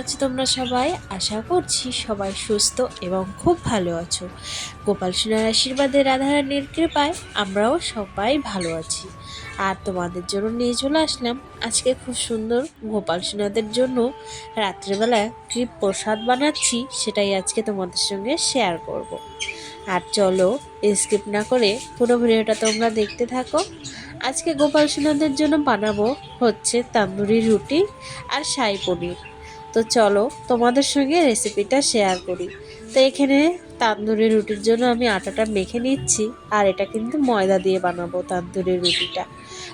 আছো তোমরা সবাই? আশা করছি সবাই সুস্থ এবং খুব ভালো আছো। গোপাল সোনার আশীর্বাদে রাধারানীর কৃপায় আমরাও সবাই ভালো আছি। আর তোমাদের জন্য নিয়ে চলে আসলাম আজকে খুব সুন্দর গোপাল সোনাদের জন্য রাত্রেবেলা কি প্রসাদ বানাচ্ছি, সেটাই আজকে তোমাদের সঙ্গে শেয়ার করব। আর চলো স্কিপ না করে পুরো ভিডিওটা তোমরা দেখতে থাকো। আজকে গোপাল সোনাদের জন্য বানাবো হচ্ছে তান্দুরি রুটি আর শাহি পনির। তো চলো তোমাদের সঙ্গে রেসিপিটা শেয়ার করি। তো এখানে তান্দুরি রুটির জন্য আমি আটাটা মেখে নিচ্ছি আর এটা কিন্তু ময়দা দিয়ে বানাবো তান্দুরি রুটিটা।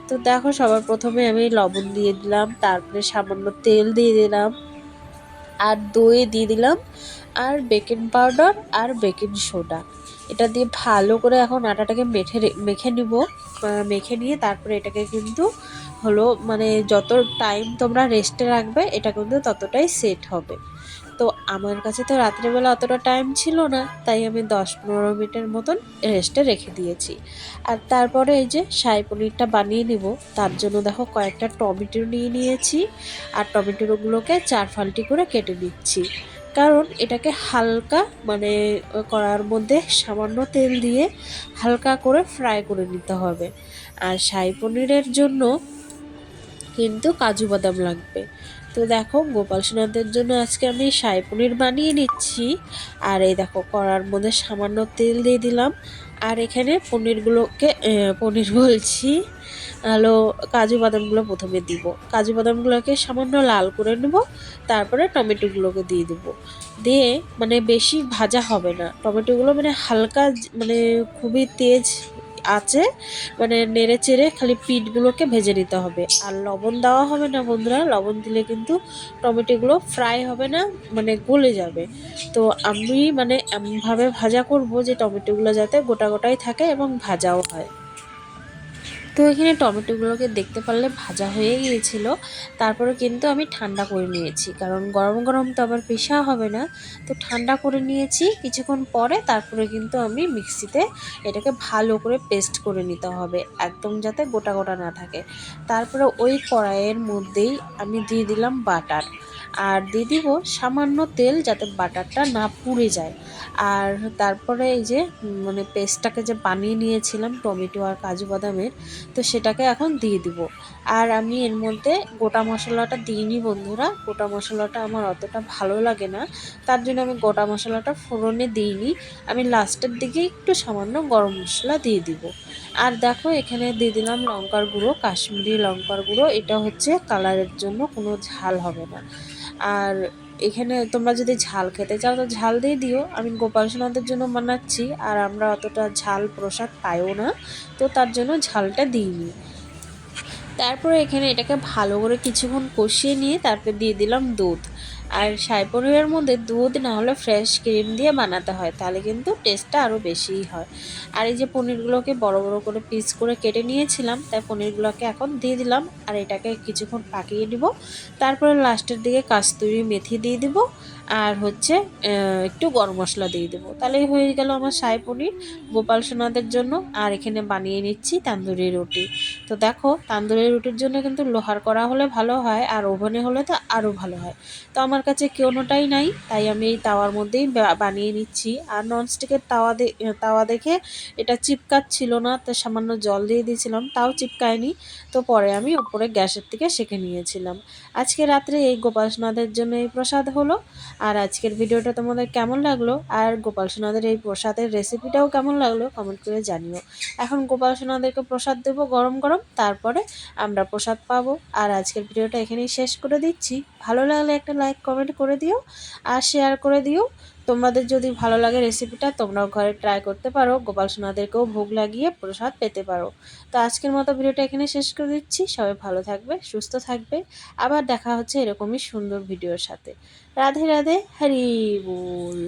তো দেখো সবার প্রথমে আমি লবণ দিয়ে দিলাম, তারপরে সামান্য তেল দিয়ে দিলাম আর দই দিয়ে দিলাম আর বেকিং পাউডার আর বেকিং সোডা এটা দিয়ে ভালো করে এখন আটাটাকে মেখে মেখে নিব। মেখে নিয়ে তারপরে এটাকে কিন্তু হলো মানে যত টাইম তোমরা রেস্টে রাখবে, এটা কিন্তু ততটাই সেট হবে। তো আমার কাছে তো রাত্রেবেলা অতটা টাইম ছিল না, তাই আমি দশ পনেরো মিনিটের মতন রেস্টে রেখে দিয়েছি। আর তারপরে এই যে শাহি পনিরটা বানিয়ে নিব, তার জন্য দেখো কয়েকটা টমেটো নিয়ে নিয়েছি। আর টমেটোগুলোকে চার ফালটি করে কেটে নিচ্ছি। কারণ এটাকে হালকা মানে করার মধ্যে সামান্য তেল দিয়ে হালকা করে ফ্রাই করে নিতে হবে। আর শাহী পনিরের জন্য কিন্তু কাজু বাদাম লাগবে। তো দেখো, গোপাল সোনাদের জন্য আজকে আমি শাহি পনির বানিয়ে নিচ্ছি। আর এই দেখো, কড়ার মধ্যে সামান্য তেল দিয়ে দিলাম। আর এখানে পনিরগুলোকে পনির বলছি হলো কাজু বাদামগুলো প্রথমে দিব। কাজু বাদামগুলোকে সামান্য লাল করে নেব, তারপরে টমেটোগুলোকে দিয়ে দেবো। দিয়ে মানে বেশি ভাজা হবে না। টমেটোগুলো মানে হালকা মানে খুবই তেজ আছে মানে নেড়ে চেড়ে খালি পিঠগুলোকে ভেজে নিতে হবে। আর লবণ দেওয়া হবে না বন্ধুরা, লবণ দিলে কিন্তু টমেটোগুলো ফ্রাই হবে না মানে গলে যাবে। তো আমি মানে এমনভাবে ভাজা করব যে টমেটোগুলো যাতে গোটা গোটাই থাকে এবং ভাজাও হয়। তো এখানে টমেটোগুলোকে দেখতে পারলে ভাজা হয়ে গিয়েছিল। তারপরে কিন্তু আমি ঠান্ডা করে নিয়েছি, কারণ গরম গরম তো আবার পেশা হবে না। তো ঠান্ডা করে নিয়েছি, কিছুক্ষণ পরে তারপরে কিন্তু আমি মিক্সিতে এটাকে ভালো করে পেস্ট করে নিতে হবে, একদম যাতে গোটা গোটা না থাকে। তারপরে ওই কড়াইয়ের মধ্যেই আমি দিয়ে দিলাম বাটার, আর দিয়ে দিব সামান্য তেল যাতে বাটারটা না পুড়ে যায়। আর তারপরে এই যে মানে পেস্টটাকে যে বানিয়ে নিয়েছিলাম টমেটো আর কাজু বাদামের তো সেটাকে এখন দিয়ে দিব। আর আমি এর মধ্যে গোটা মশলাটা দিইনি বন্ধুরা। গোটা মশলাটা আমার অতটা ভালো লাগে না। তার জন্য আমি গোটা মশলাটা ফোড়নে দিইনি আমি লাস্টের দিকে একটু সামান্য গরম মশলা দিয়ে দিব। আর দেখো এখানে দিয়ে দিলাম লঙ্কার গুঁড়ো, কাশ্মীরি লঙ্কার গুঁড়ো। এটা হচ্ছে কালারের জন্য কোনো ঝাল হবে না। আর এখানে তোমরা যদি ঝাল খেতে চাও, তো ঝাল দিয়ে দিও। আমি গোপাল সোনাদের জন্য বানাচ্ছি, আর আমরা অতটা ঝাল প্রসাদ পাইও না, তো তার জন্য ঝালটা দিইনি তারপরে এখানে এটাকে ভালো করে কিছুক্ষণ কষিয়ে নিয়ে তারপর দিয়ে দিলাম দুধ। আর সাই পনিরের মধ্যে দুধ না হলে ফ্রেশ ক্রিম দিয়ে বানাতে হয়, তাহলে কিন্তু টেস্টটা আরও বেশিই হয়। আর এই যে পনিরগুলোকে বড় বড় করে পিস করে কেটে নিয়েছিলাম, তাই পনিরগুলোকে এখন দিয়ে দিলাম। আর এটাকে কিছুক্ষণ পাকিয়ে দিব তারপরে লাস্টের দিকে কাস্তুরি মেথি দিয়ে দিব, আর হচ্ছে একটু গরম মশলা দিয়ে দেবো। তাহলেই হয়ে গেল আমার সাই পনির, গোপাল সোনাদের জন্য। আর এখানে বানিয়ে নিচ্ছি তান্দুরি রুটি। তো দেখো, তান্দুরি রুটির জন্য কিন্তু লোহার করা হলে ভালো হয়, আর ওভেনে হলে তো আরও ভালো হয়। তো আমার কাছে কোনোটাই নাই, তাই আমি এই তাওয়ার মধ্যেই বানিয়ে নিচ্ছি। আর ননস্টিকের তাওয়া তাওয়া দেখে এটা চিপকাচ্ছিল না, তো সামান্য জল দিয়ে দিয়েছিলাম, তাও চিপকায়নি। তো পরে আমি ওপরে গ্যাসের থেকে সেঁকে নিয়েছিলাম। আজকে রাত্রে এই গোপাল সোনাদের জন্য এই প্রসাদ হলো। আর আজকের ভিডিওটা তোমাদের কেমন লাগল? আর গোপাল সোনাদের এই প্রসাদের রেসিপিটাও কেমন লাগল? কমেন্ট করে জানিও। এখন গোপাল সোনাদেরকে প্রসাদ দেবো গরম গরম, তারপরে আমরা প্রসাদ পাবো। আর আজকের ভিডিওটা এখানেই শেষ করে দিচ্ছি। ভালো লাগলে একটা লাইক কমেন্ট করে দিও আর শেয়ার করে দিও। তোমাদের যদি ভালো লাগে রেসিপিটা তোমরাও ঘরে ট্রাই করতে পারো। গোপাল সোনাদেরকেও ভোগ লাগিয়ে প্রসাদ পেতে পারো। তো আজকের মতো ভিডিওটা এখানে শেষ করে দিচ্ছি। সবাই ভালো থাকবে, সুস্থ থাকবে। আবার দেখা হচ্ছে এরকমই সুন্দর ভিডিওর সাথে। রাধে রাধে, হরি বল।